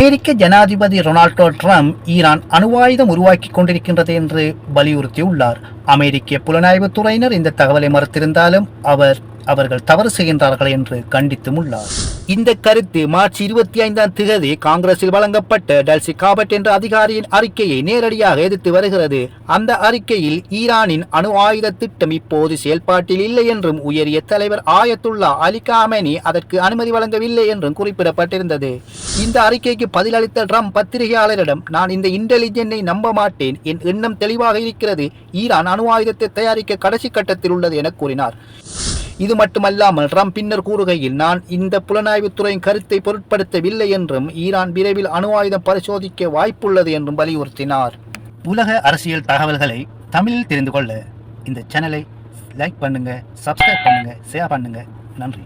அமெரிக்க ஜனாதிபதி Ronaldo Trump Iran அணுவாயுதம் உருவாக்கி கொண்டிருக்கின்றது என்று வலியுறுத்தியுள்ளார். அமெரிக்க புலனாய்வுத் துறையினர் இந்த தகவலை மறுத்திருந்தாலும் அவர் அவர்கள் தவறு செய்கின்றார்கள் என்று கண்டித்தும் உள்ளார் இந்த கருத்து மார்ச் இருபத்தி ஐந்தாம் திகதி காங்கிரஸில் வழங்கப்பட்ட டல்சி காபட் என்ற அதிகாரியின் அறிக்கையை நேரடியாக எதிர்த்து வருகிறது. அந்த அறிக்கையில் ஈரானின் அணு ஆயுத திட்டம் இப்போது செயல்பாட்டில் இல்லை என்றும் உயரிய தலைவர் ஆயத்துல்லா அலி காமெனி அதற்கு அனுமதி வழங்கவில்லை என்றும் குறிப்பிடப்பட்டிருந்தது. இந்த அறிக்கைக்கு பதிலளித்த ட்ரம்ப் பத்திரிகையாளரிடம் நான் இந்த இன்டெலிஜென்னை நம்ப மாட்டேன். என் எண்ணம் தெளிவாக இருக்கிறது. ஈரான் அணு ஆயுதத்தை தயாரிக்க கடைசி கட்டத்தில் உள்ளது என கூறினார். இது மட்டுமல்லாமல் ட்ரம்ப் பின்னர் கூறுகையில் நான் இந்த புலனாய்வுத்துறையின் கருத்தை பொருட்படுத்தவில்லை என்றும் ஈரான் விரைவில் அணு ஆயுதம் பரிசோதிக்க வாய்ப்புள்ளது என்றும் வலியுறுத்தினார். உலக அரசியல் தகவல்களை தமிழில் தெரிந்து கொள்ள இந்த சேனலை லைக் பண்ணுங்க சப்ஸ்கிரைப் பண்ணுங்க ஷேர் பண்ணுங்க. நன்றி.